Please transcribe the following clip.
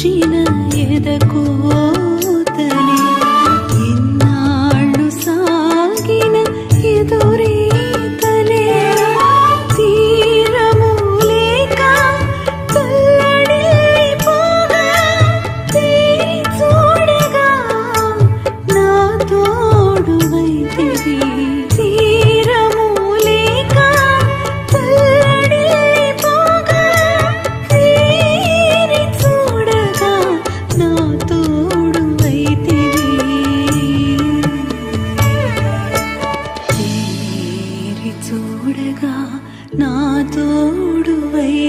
جينا جنايتك తోడగా నా తోడువై